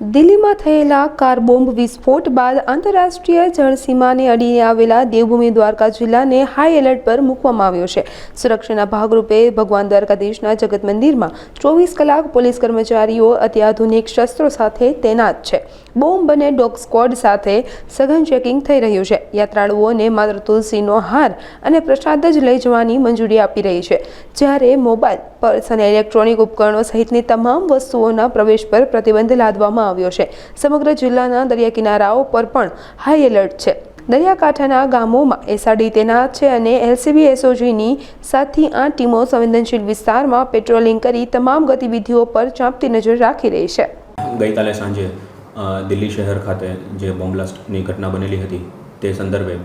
દિલ્હીમાં થયેલા car bomb વિસ્ફોટ બાદ આંતરરાષ્ટ્રીય જળસીમાને અડીને આવેલા દેવભૂમિ દ્વારકા જિલ્લાને હાઈ એલર્ટ પર મૂકવામાં આવ્યો છે. સુરક્ષાના ભાગરૂપે ભગવાન દ્વારકાધીશના જગત મંદિરમાં ચોવીસ કલાક પોલીસ કર્મચારીઓ અત્યાધુનિક શસ્ત્રો સાથે તૈનાત છે. બોમ્બ અને ડોગ સ્ક્વોડ સાથે સઘન ચેકિંગ થઈ રહ્યું છે. યાત્રાળુઓને માત્ર તુલસીનો હાર અને પ્રસાદ જ લઈ જવાની મંજૂરી આપી રહી છે. જ્યારે મોબાઈલ પર્સ અને ઇલેક્ટ્રોનિક ઉપકરણો સહિતની તમામ વસ્તુઓના પ્રવેશ પર પ્રતિબંધ લાદવામાં આવ્યો છે. સમગ્ર જિલ્લાના દરિયા કિનારાઓ પર પણ હાઈ એલર્ટ છે. દરિયાકાંઠાના ગામોમાં એસઆરડી તૈનાત છે અને એલસીબી, એસઓજીની સાતથી આઠ ટીમો સંવેદનશીલ વિસ્તારમાં પેટ્રોલિંગ કરી તમામ ગતિવિધિઓ પર ચાંપતી નજર રાખી રહી છે. ગઈકાલે સાંજે દિલ્હી શહેર ખાતે જે બોમ્બલાસ્ટની ઘટના બનેલી હતી, તે સંદર્ભે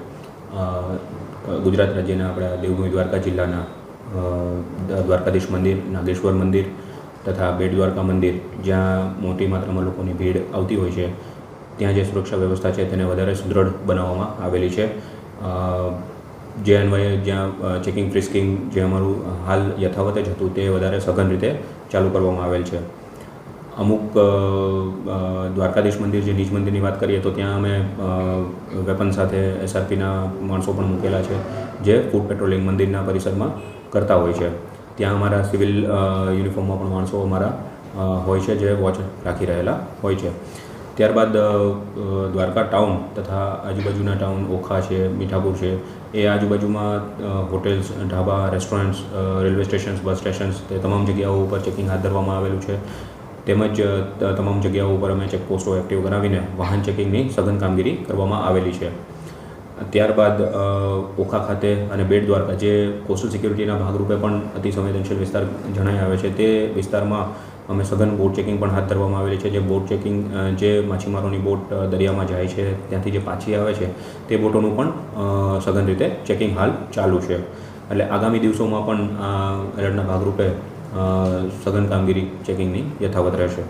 ગુજરાત રાજ્યના આપણા દેવભૂમિ દ્વારકા જિલ્લાના દ્વારકાધીશ મંદિર, નાગેશ્વર મંદિર તથા બેટ દ્વારકા મંદિર, જ્યાં મોટી માત્રામાં લોકોની ભીડ આવતી હોય છે, ત્યાં જે સુરક્ષા વ્યવસ્થા છે તેને વધારે સુદૃઢ બનાવવામાં આવેલી છે. જે અન્વયે જ્યાં ચેકિંગ ફ્રિસ્કિંગ જે અમારું હાલ યથાવત જ હતું તે વધારે સઘન રીતે ચાલુ કરવામાં આવેલ છે. અમુક દ્વારકાધીશ મંદિર જે નિજ મંદિરની વાત કરીએ તો ત્યાં અમે વેપન સાથે એસઆરપીના માણસો પણ મૂકેલા છે, જે ફૂડ પેટ્રોલિંગ મંદિરના પરિસરમાં કરતા હોય છે. ત્યાં અમારા સિવિલ યુનિફોર્મમાં પણ માણસો અમારા હોય છે જે વોચ રાખી રહેલા હોય છે. ત્યારબાદ દ્વારકા ટાઉન તથા આજુબાજુના ટાઉન ઓખા છે, મીઠાપુર છે, એ આજુબાજુમાં hotels, dhaba, restaurants railway stations, bus stations, તે તમામ જગ્યાઓ ઉપર ચેકિંગ હાથ ધરવામાં આવેલું છે. તેમજ તમામ જગ્યાઓ ઉપર અમે ચેકપોસ્ટો એક્ટિવ કરાવીને વાહન ચેકિંગની સઘન કામગીરી કરવામાં આવેલી છે. ત્યારબાદ ઓખા ખાતે અને બેટ દ્વારકા, જે કોસ્ટલ સિક્યુરિટીના ભાગરૂપે પણ અતિ સંવેદનશીલ વિસ્તાર જણાઈ આવે છે, તે વિસ્તારમાં અમે સઘન બોટ ચેકિંગ પણ હાથ ધરવામાં આવેલી છે. જે બોટ ચેકિંગ જે માછીમારોની બોટ દરિયામાં જાય છે, ત્યાંથી જે પાછી આવે છે, તે બોટોનું પણ સઘન રીતે ચેકિંગ હાલ ચાલુ છે. એટલે આગામી દિવસોમાં પણ આ એલર્ટના ભાગરૂપે સઘન કામગીરી ચેકિંગની યથાવત રહેશે.